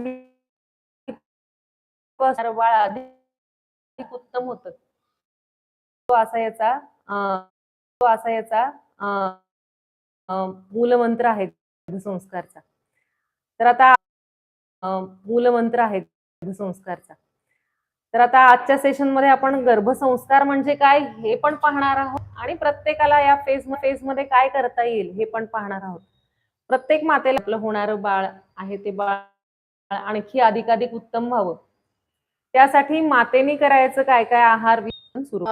आधी बाळ अधिक उत्तम होत. तो असा याचा तो असा याचा मूलमंत्र आहे संस्कारचा. तर आता मूलमंत्र आहे संस्कारचा. तर आता आजच्या सेशनमध्ये आपण गर्भसंस्कार म्हणजे काय हे पण पाहणार आहोत आणि प्रत्येकाला या फेज फेजमध्ये काय करता येईल हे पण पाहणार आहोत. प्रत्येक मातेला आपलं होणारं बाळ आहे ते बाळ आणखी अधिकाधिक उत्तम व्हावं. त्यासाठी मातेनी करायचं काय काय आहार सुरू.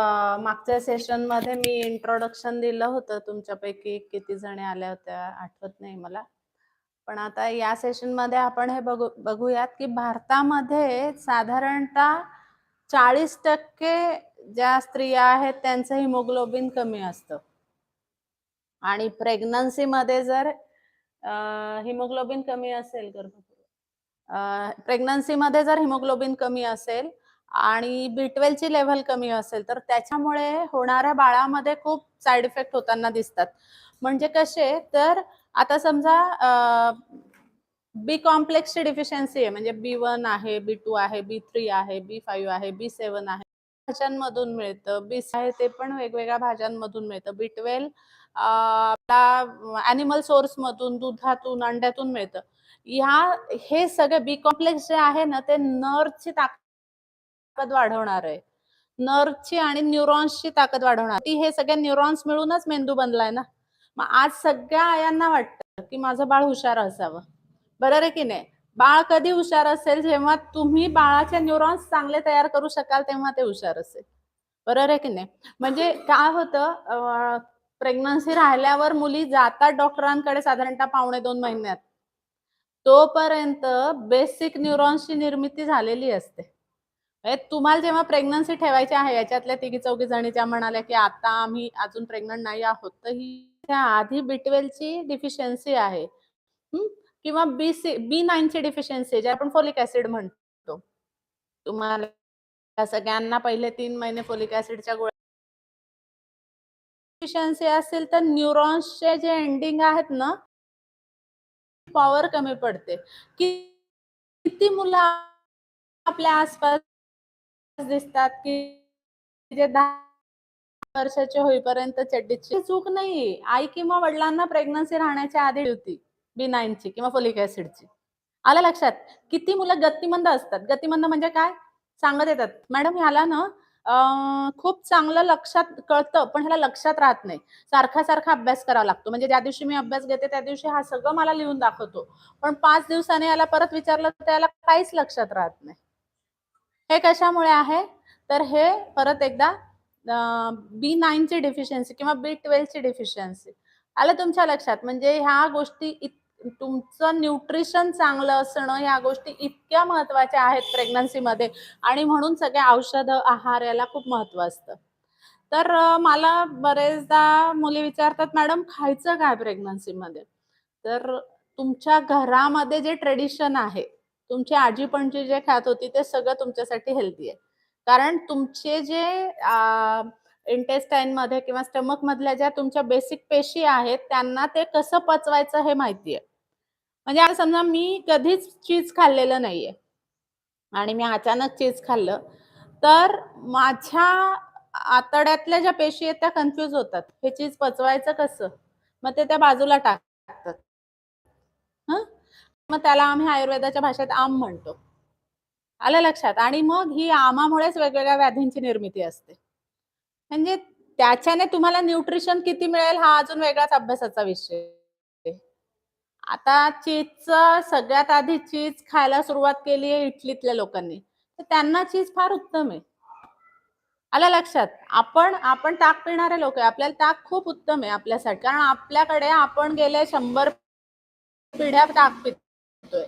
मागच्या सेशनमध्ये मी इंट्रोडक्शन दिलं होतं तुमच्यापैकी किती जणी आल्या होत्या आठवत नाही मला. पण आता या सेशनमध्ये आपण हे बघू बघूयात की भारतामध्ये साधारणतः चाळीस टक्के ज्या स्त्रिया आहेत त्यांचं हिमोग्लोबिन कमी असतं. आणि प्रेग्नन्सीमध्ये जर हिमोग्लोबिन कमी असेल गर्भपूर्व प्रेग्नन्सीमध्ये जर हिमोग्लोबिन कमी असेल आणि बी ची लेव्हल कमी असेल तर त्याच्यामुळे होणाऱ्या बाळामध्ये खूप साईड इफेक्ट होताना दिसतात. म्हणजे कसे तर आता समजा बी कॉम्प्लेक्सची डिफिशियन्सी आहे म्हणजे बी वन आहे बी टू आहे बी थ्री आहे बी फाईव्ह आहे बी सेवन आहे भाज्यांमधून मिळतं. बी आहे ते पण वेगवेगळ्या भाज्यांमधून मिळतं. बी ट्वेल्व आपला अॅनिमल सोर्स मधून दुधातून अंड्यातून मिळतं. ह्या हे सगळे बी कॉम्प्लेक्स जे आहे ना ते नर्वची ताकद वाढवणार आहे. नर्वची आणि न्यूरॉन्सची ताकद वाढवणार. ती हे सगळे न्यूरॉन्स मिळूनच मेंदू बनलाय ना. मग आज सगळ्या आयांना वाटतं की माझं बाळ हुशार असावं. बरोबर आहे की नाही? बाळ कधी हुशार असेल जेव्हा तुम्ही बाळाचे न्यूरॉन्स चांगले तयार करू शकाल तेव्हा ते हुशार असेल. बरोबर आहे की नाही? म्हणजे काय होतं प्रेग्नन्सी राहिल्यावर मुली जातात डॉक्टरांकडे साधारणतः पावणे दोन महिन्यात. तोपर्यंत बेसिक न्यूरॉन्सची निर्मिती झालेली असते. म्हणजे तुम्हाला जेव्हा प्रेग्नन्सी ठेवायची आहे याच्यातल्या तिघी चौघी जणी ज्या म्हणाल्या की आता आम्ही अजून प्रेग्नंट नाही आहोत तर ही त्या आधी बिटवेलची डिफिशियन्सी आहे. किंवा बी सी बी नाईनची डिफिशियन्सी जे आपण फोलिक ऍसिड म्हणतो. तुम्हाला सगळ्यांना पहिले तीन महिने फोलिक ऍसिडच्या गोळ्या डिफिशियन्सी असेल तर न्यूरॉन्सचे जे एंडिंग आहेत ना पॉवर कमी पडते. की किती मुलं आपल्या आसपास दिसतात की जे दहा वर्षाचे होईपर्यंत चड्डीची चूक नाही आई किंवा वडिलांना प्रेग्नन्सी राहण्याच्या आधी होती बी नाईनची किंवा फोलिक ऍसिडची आलं लक्षात? किती मुलं गतिमंद असतात. गतिमंद म्हणजे काय? सांगत येतात. मॅडम ह्याला ना खूप चांगलं लक्षात कळतं पण ह्याला लक्षात राहत नाही. सारखा सारखा अभ्यास करावा लागतो. म्हणजे ज्या दिवशी मी अभ्यास घेते त्या दिवशी हा सगळं मला लिहून दाखवतो. पण पाच दिवसाने याला परत विचारलं तर त्याला काहीच लक्षात राहत नाही. हे कशामुळे आहे? तर हे परत एकदा बी नाईनची डिफिशियन्सी किंवा बी ट्वेल्वची डिफिशियन्सी आलं तुमच्या लक्षात. म्हणजे ह्या गोष्टी इत- तुमचं न्यूट्रिशन चांगलं असणं ह्या गोष्टी इतक्या महत्त्वाच्या आहेत प्रेग्नन्सीमध्ये आणि म्हणून सगळ्या औषधं आहार याला खूप महत्त्व असतं. तर मला बरेचदा मुली विचारतात मॅडम खायचं काय प्रेग्नन्सीमध्ये तर तुमच्या घरामध्ये जे ट्रेडिशन आहे तुमची आजी पणजी जे खात होती ते सगळं तुमच्यासाठी हेल्दी आहे. कारण तुमचे जे इंटेस्टाईन मध्ये किंवा स्टमक मधल्या ज्या तुमच्या बेसिक पेशी आहेत त्यांना ते कसं पचवायचं हे माहिती आहे म्हणजे आता समजा मी कधीच चीज खाल्लेलं नाहीये आणि मी अचानक चीज खाल्लं तर माझ्या आतड्यातल्या ज्या पेशी आहेत त्या कन्फ्यूज होतात. हे चीज पचवायचं कसं? मग ते त्या बाजूला टाकतात. हं? मग त्याला आम्ही आयुर्वेदाच्या भाषेत आम म्हणतो. आलं लक्षात? आणि मग ही आमामुळेच वेगवेगळ्या व्याधींची निर्मिती असते. म्हणजे त्याच्याने तुम्हाला न्यूट्रिशन किती मिळेल हा अजून वेगळाच अभ्यासाचा विषय. आता चीजचं सगळ्यात आधी चीज खायला सुरुवात केली आहे इटलीतल्या लोकांनी. तर त्यांना चीज फार उत्तम आहे. आलं लक्षात? आपण आपण ताक पिणारे लोक आहे. आपल्याला ताक खूप उत्तम आहे आपल्यासाठी. कारण आपल्याकडे आपण गेले शंभर पिढ्या ताक पितोय.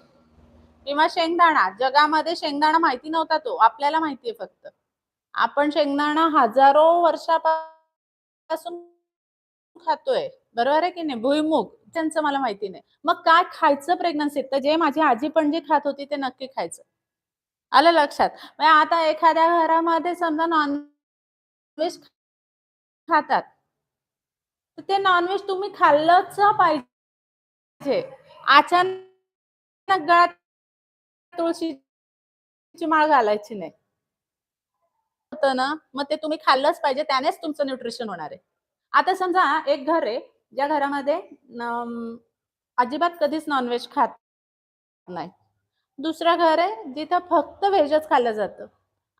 किंवा शेंगदाणा. जगामध्ये शेंगदाणा माहिती नव्हता तो. आपल्याला माहितीये फक्त. आपण शेंगदाणा हजारो वर्षापासून खातोय. बरोबर आहे की नाही? भुईमुग. त्यांचं मला माहिती नाही. मग काय खायचं प्रेग्नन्सीत तर जे माझी आजी पण जे खात होती ते नक्की खायचं. आलं लक्षात? म्हणजे आता एखाद्या घरामध्ये समजा नॉनव्हेज खातात. तर ते नॉनव्हेज तुम्ही खाल्लंच पाहिजे. अचानक गळ्यात तुळशीची माळ घालायची नाही. होतं ना? मग ते तुम्ही खाल्लंच पाहिजे त्यानेच तुमचं न्यूट्रिशन होणार आहे. आता समजा एक घर आहे ज्या घरामध्ये अजिबात कधीच नॉनव्हेज खात नाही. दुसरं घर आहे जिथं फक्त व्हेजच खाल्लं जातं.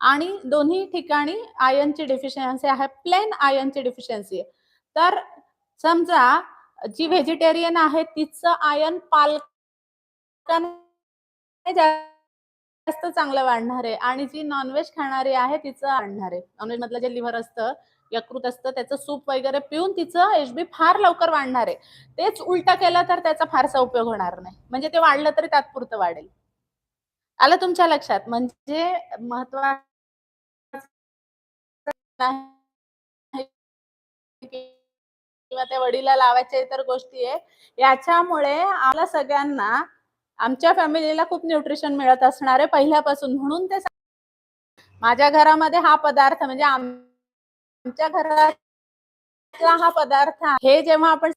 आणि दोन्ही ठिकाणी आयर्नची डिफिशियन्सी आहे प्लेन आयनची डिफिशियन्सी आहे. तर समजा जी व्हेजिटेरियन आहे तिचं आयन पालकाने जास्त चांगलं वाढणार आहे. आणि जी नॉनव्हेज खाणारी आहे तिचं वाढणार आहे. नॉनव्हेज मधलं जे लिव्हर असतं यकृत असतं त्याचं सूप वगैरे पिऊन तिचं एच बी फार लवकर वाढणार आहे. तेच उलट केलं तर त्याचा फारसा उपयोग होणार नाही. म्हणजे ते वाढलं तरी तात्पुरतं वाढेल. आलं तुमच्या लक्षात? म्हणजे महत्वा किंवा त्या वडीला लावायच्या इतर गोष्टी आहे. याच्यामुळे आम्हाला सगळ्यांना आमच्या फॅमिलीला खूप न्यूट्रिशन मिळत असणार आहे पहिल्यापासून. म्हणून ते माझ्या घरामध्ये हा पदार्थ म्हणजे आम- आमच्या घरातला हा पदार्थ आहे. हे जेव्हा आपण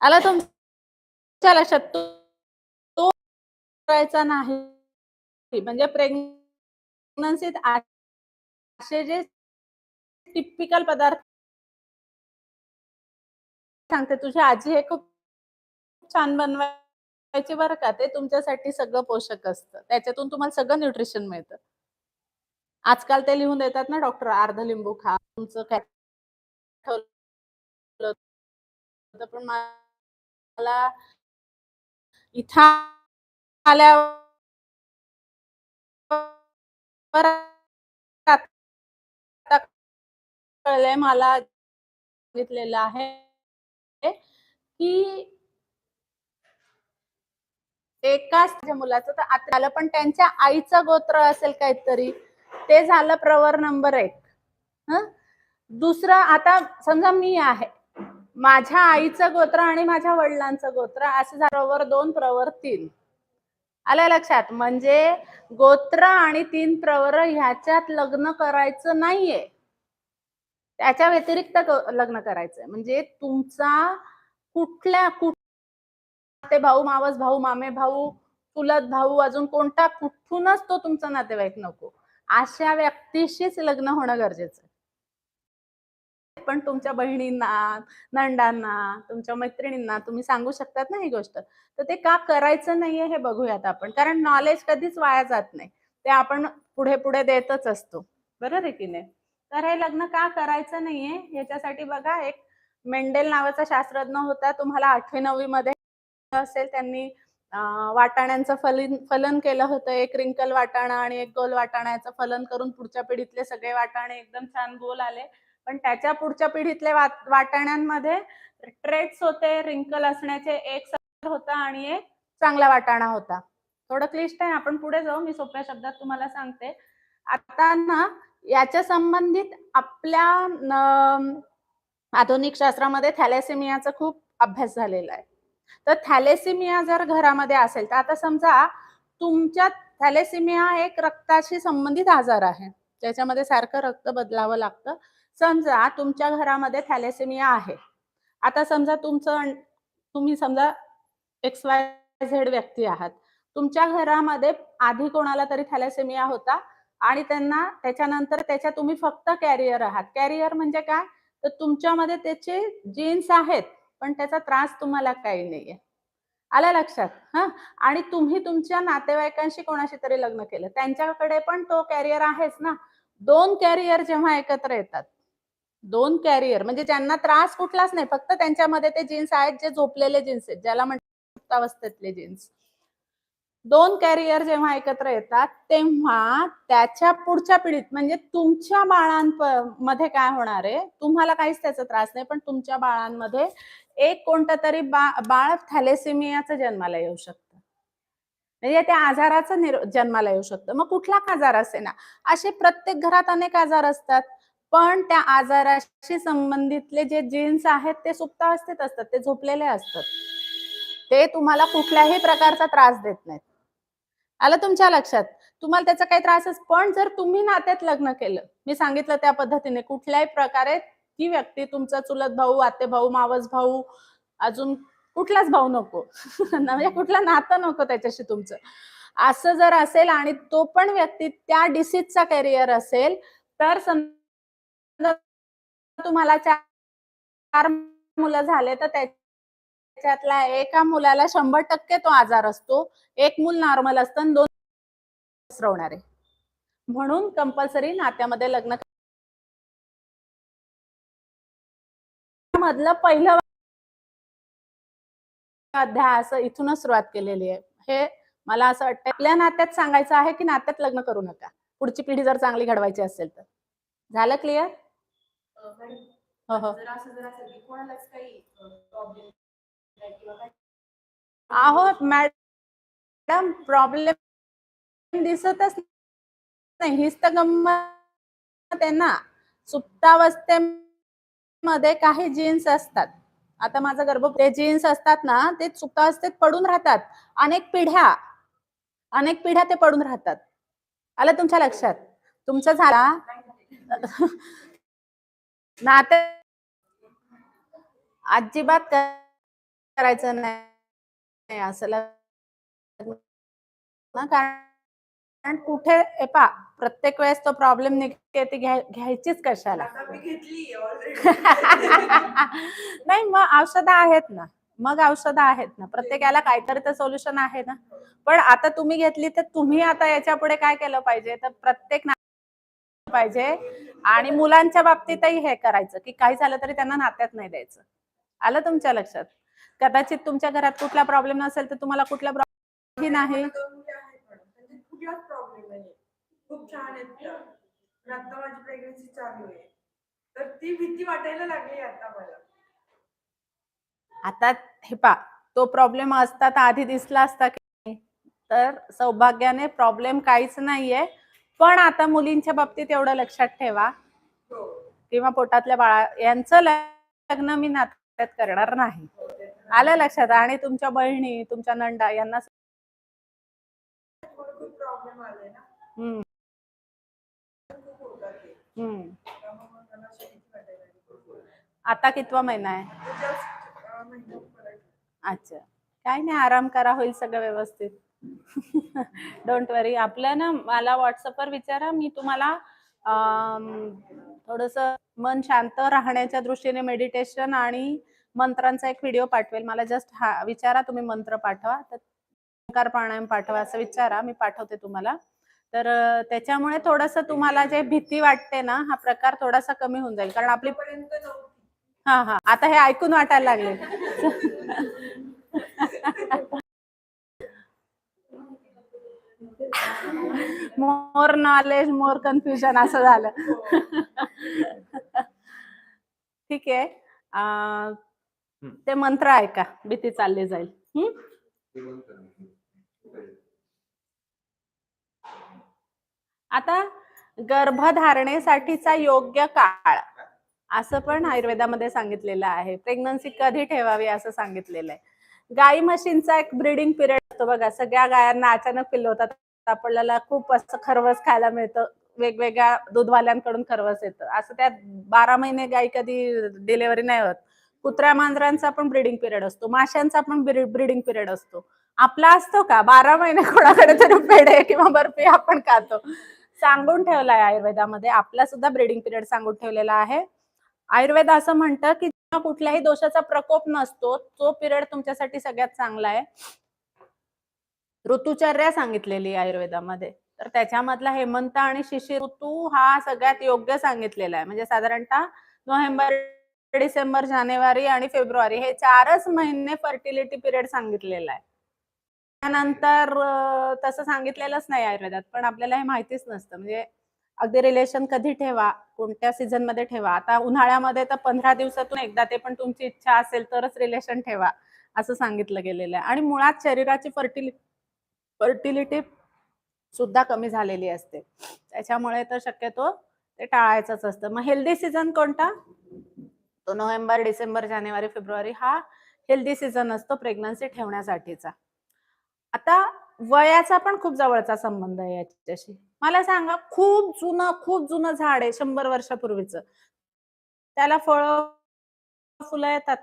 आला तुमच्या लक्षात तो तो करायचा नाही. म्हणजे प्रेग्नन्सीत असे जे टिपिकल पदार्थ सांगते. तुझी आजी हे खूप छान बनवायची बरं का? ते तुमच्यासाठी सगळं पोषक असतं. त्याच्यातून तुम्हाला सगळं न्यूट्रिशन मिळतं. आजकाल ते लिहून देतात ना डॉक्टर अर्ध लिंबू खा तुमचं काय पण मला इथं आल्यावर कळलंय मला सांगितलेलं आहे की एकाच मुलाचं तर आता पण त्यांच्या आईचं गोत्र असेल काहीतरी. ते झालं प्रवर नंबर एक. हं? दुसरं आता समजा मी आहे. माझ्या आईचं गोत्र आणि माझ्या वडिलांचं गोत्र असं झालं प्रवर दोन प्रवर तीन. आलं लक्षात? म्हणजे गोत्र आणि तीन प्रवर ह्याच्यात लग्न करायचं नाहीये. त्याच्या व्यतिरिक्त लग्न करायचंय. म्हणजे तुमचा कुठल्या कुठ ते भाऊ मावस भाऊ मामे भाऊ चुलत भाऊ अजून कोणता कुठूनच तो तुमचा नातेवाईक नको. अशा व्यक्तीशीच लग्न होणं गरजेचं आहे. पण तुमच्या बहिणींना नंडांना तुमच्या मैत्रिणींना तुम्ही सांगू शकतात ना ही गोष्ट? तर ते का करायचं नाहीये हे बघूयात आपण. कारण नॉलेज कधीच वाया जात नाही. ते आपण पुढे पुढे देतच असतो. बरोबर आहे की नाही? तर हे लग्न का करायचं नाहीये? याच्यासाठी बघा एक मेंडेल नावाचा शास्त्रज्ञ होता. तुम्हाला आठवी नववी मध्ये असेल त्यांनी वाटाण्यांचं फलन फलन केलं होतं. एक रिंकल वाटाणा आणि एक गोल वाटाण्याचं फलन करून पुढच्या पिढीतले सगळे वाटाणे एकदम छान गोल आले. पण त्याच्या पुढच्या पिढीतले वाटाण्यांमध्ये ट्रेट्स होते रिंकल असण्याचे एक सर होता आणि एक चांगला वाटाणा होता. थोडं क्लिष्ट आहे आपण पुढे जाऊ मी सोप्या शब्दात तुम्हाला सांगते. आता ना याच्या संबंधित आपल्या आधुनिक शास्त्रामध्ये थॅलेसेमियाचा खूप अभ्यास झालेला आहे. तर थॅलेसिमिया जर घरामध्ये असेल तर आता समजा तुमच्या थॅलेसिमिया एक रक्ताशी संबंधित आजार आहे ज्याच्यामध्ये सारखं रक्त बदलावं लागतं. समजा तुमच्या घरामध्ये थॅलेसेमिया आहे. आता समजा तुमचं तुम्ही समजा एक्स वाय झेड व्यक्ती आहात. तुमच्या घरामध्ये आधी कोणाला तरी थॅलेसेमिया होता आणि त्यांना त्याच्यानंतर त्याच्या तुम्ही फक्त कॅरियर आहात. कॅरियर म्हणजे काय? तर तुमच्यामध्ये त्याचे जीन्स आहेत. पण त्याचा त्रास तुम्हाला काही नाहीये. आला लक्षात? हा? आणि तुम्ही तुमच्या नातेवाईकांशी कोणाशी तरी लग्न केलं? त्यांच्याकडे पण तो कॅरियर आहेच ना? दोन कॅरियर जेव्हा एकत्र येतात दोन कॅरियर म्हणजे ज्यांना त्रास कुठलाच नाही फक्त त्यांच्यामध्ये ते जीन्स आहेत जे झोपलेले जीन्स आहेत ज्याला म्हणतात अवस्थेतले जीन्स दोन कॅरियर जेव्हा एकत्र येतात तेव्हा त्याच्या पुढच्या पिढीत म्हणजे तुमच्या बाळांमध्ये काय होणार आहे? तुम्हाला काहीच त्याचा त्रास नाही पण तुमच्या बाळांमध्ये एक कोणतं तरी बा बाळ थॅलेसिमियाचं जन्माला येऊ शकतं. म्हणजे त्या आजाराचं निर जन्माला येऊ शकतं. मग कुठला आजार असे ना असे प्रत्येक घरात अनेक आजार असतात. पण त्या आजाराशी संबंधितले जे जीन्स आहेत ते सुप्तावस्थेत असतात. ते झोपलेले असतात. ते तुम्हाला कुठल्याही प्रकारचा त्रास देत नाहीत. आलं तुमच्या लक्षात? तुम्हाला त्याचा काही त्रासच पण जर तुम्ही नात्यात लग्न केलं मी सांगितलं त्या पद्धतीने कुठल्याही प्रकारे ती व्यक्ती तुमचा चुलत भाऊ आते भाऊ मावस भाऊ अजून कुठलाच भाऊ नको. म्हणजे कुठला नातं नको त्याच्याशी तुमचं. असं जर असेल आणि तो पण व्यक्ती त्या डिसीजचा कॅरियर असेल तर समजा तुम्हाला चार मुलं झाले तर त्याच्यातल्या एका मुलाला शंभर टक्के तो आजार असतो. एक मूल नॉर्मल असतं आणि दोन पसरवणारे म्हणून कंपल्सरी नात्यामध्ये लग्न मधलं पहिलं अध्याय असं इथूनच सुरुवात केलेली आहे. हे मला असं वाटतं आपल्या नात्यात सांगायचं आहे की नात्यात लग्न करू नका? पुढची पिढी जर चांगली घडवायची असेल तर. झालं क्लिअर हो हो. आहो मॅडम प्रॉब्लेम दिसतच नाही. हीच तर गंमत आहे ना. मध्ये काही जीन्स असतात. आता माझा गर्भ ते जीन्स असतात ना ते सुप्तावस्थेत पडून राहतात. अनेक पिढ्या अनेक पिढ्या ते पडून राहतात. आलं तुमच्या लक्षात? तुमचा झाला नाते अजिबात करायचं नाही असं कारण कुठे एपा प्रत्येक वेळेस तो प्रॉब्लेम निघते ती घ्याय- घ्यायचीच कशाला? नाही मग औषधं आहेत ना. मग औषधं आहेत ना. प्रत्येकाला काहीतरी तर सोल्युशन आहे ना. पण आता तुम्ही घेतली तर तुम्ही आता याच्यापुढे काय केलं पाहिजे? तर प्रत्येक पाहिजे. आणि मुलांच्या बाबतीतही हे करायचं की काही झालं तरी त्यांना नात्यात नाही द्यायचं. आलं तुमच्या लक्षात? कदाचित तुमच्या घरात कुठला प्रॉब्लेम नसेल तर तुम्हाला कुठला प्रॉब्लेम नाही खूप छान आहेत त्या. पण आता माझी प्रेग्नन्सी चालू आहे. तर ती भीती वाटायला लागली आता मला. आता हे पा तो प्रॉब्लेम असता तर आधी दिसला असता की? तर सौभाग्याने प्रॉब्लेम काहीच नाहीये. पण आता मुलींच्या बाबतीत एवढं लक्षात ठेवा. हो. किंवा पोटातल्या बाळा यांचं लग्न मी नात्यात करणार नाही. हो. आलं लक्षात. आणि तुमच्या बहिणी तुमच्या नंदा यांना थोडं खूप प्रॉब्लेम आले ना हम्म, खूप होतात ते हम्म. त्यामुळे मग मला अशी भीती वाटायला लागली आता कितवा महिना आहे? अच्छा. काय नाही आराम करा होईल सगळं व्यवस्थित. डोंट वरी आपल्या ना मला व्हॉट्सअपवर विचारा मी तुम्हाला थोडस मन शांत राहण्याच्या दृष्टीने मेडिटेशन आणि मंत्रांचा एक व्हिडिओ पाठवेल. मला जस्ट हा विचारा तुम्ही मंत्र पाठवा. तर ओंकार प्राणायाम पाठवा असं विचारा मी पाठवते तुम्हाला. तर त्याच्यामुळे थोडस तुम्हाला जे भीती वाटते ना हा प्रकार थोडासा कमी होऊन जाईल. कारण आपली हा हा. आता हे ऐकून वाटायला लागले. मोर नॉलेज मोर कन्फ्युजन असं झालं. ठीक आहे. अं, ते मंत्र ऐका. भीती चालली जाईल. आता गर्भधारणेसाठीचा योग्य काळ. असं पण आयुर्वेदामध्ये सांगितलेलं आहे. प्रेग्नन्सी कधी ठेवावी असं सांगितलेलं आहे. गाई म्हशींचा एक ब्रीडिंग पिरियड असतो बघा. सगळ्या गायांना अचानक पिल्ल होतात. आपल्याला खूप असं खरवस खायला मिळतं. वेगवेगळ्या दूधवाल्यांकडून खरवस येतं. असं त्यात बारा महिने गाई कधी डिलेव्हरी नाही होत. कुत्र्या मांजरांचा पण ब्रीडिंग पिरियड असतो. माशांचा पण ब्रीडिंग पिरियड असतो. आपला असतो का? बारा महिने कोणाकडे तरी पेढे किंवा बर्फी आपण खातो. सांगून ठेवलाय आयुर्वेदामध्ये. आपला सुद्धा ब्रीडिंग पिरियड सांगून ठेवलेला आहे. आयुर्वेद असं म्हणतं की कुठल्याही दोषाचा प्रकोप नसतो तो पिरियड तुमच्यासाठी सगळ्यात चांगला आहे. ऋतुचर्या सांगितलेली आयुर्वेदामध्ये. तर त्याच्यामधला हेमंत आणि शिशिर ऋतू हा सगळ्यात योग्य सांगितलेला आहे. म्हणजे साधारणतः नोव्हेंबर डिसेंबर जानेवारी आणि फेब्रुवारी हे चारच महिने फर्टिलिटी पिरियड सांगितलेला आहे. त्यानंतर तसं सांगितलेलंच नाही आयुर्वेदात पण आपल्याला हे माहितीच नसतं. म्हणजे अगदी रिलेशन कधी ठेवा कोणत्या सीझनमध्ये ठेवा. आता उन्हाळ्यामध्ये तर पंधरा दिवसातून एकदा ते पण तुमची इच्छा असेल तरच रिलेशन ठेवा असं सांगितलं गेलेलं आहे. आणि मुळात शरीराची फर्टिलि फर्टिलिटी सुद्धा कमी झालेली असते. त्याच्यामुळे तर शक्यतो ते टाळायचंच असतं. मग हेल्दी सीझन कोणता? तो नोव्हेंबर डिसेंबर जानेवारी फेब्रुवारी हा हेल्दी सीझन असतो प्रेग्नन्सी ठेवण्यासाठीचा. आता वयाचा पण खूप जवळचा संबंध आहे याच्याशी. मला सांगा खूप जुनं खूप जुनं झाड आहे शंभर वर्षापूर्वीच. त्याला फळ फुलं येतात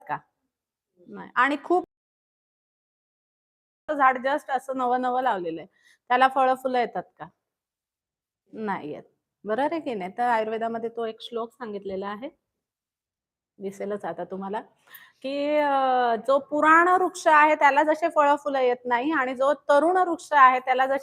का? नाही. आणि खूप झाड जस्ट असं नवं नवं लावलेलं आहे. त्याला फळं फुलं येतात का? नाही येत. बरोबर आहे की नाही? तर आयुर्वेदामध्ये तो एक श्लोक सांगितलेला आहे. दिसेलच आता तुम्हाला. की जो पुराण वृक्ष आहे त्याला जसे फळं फुलं येत नाही आणि जो तरुण वृक्ष आहे त्याला जसे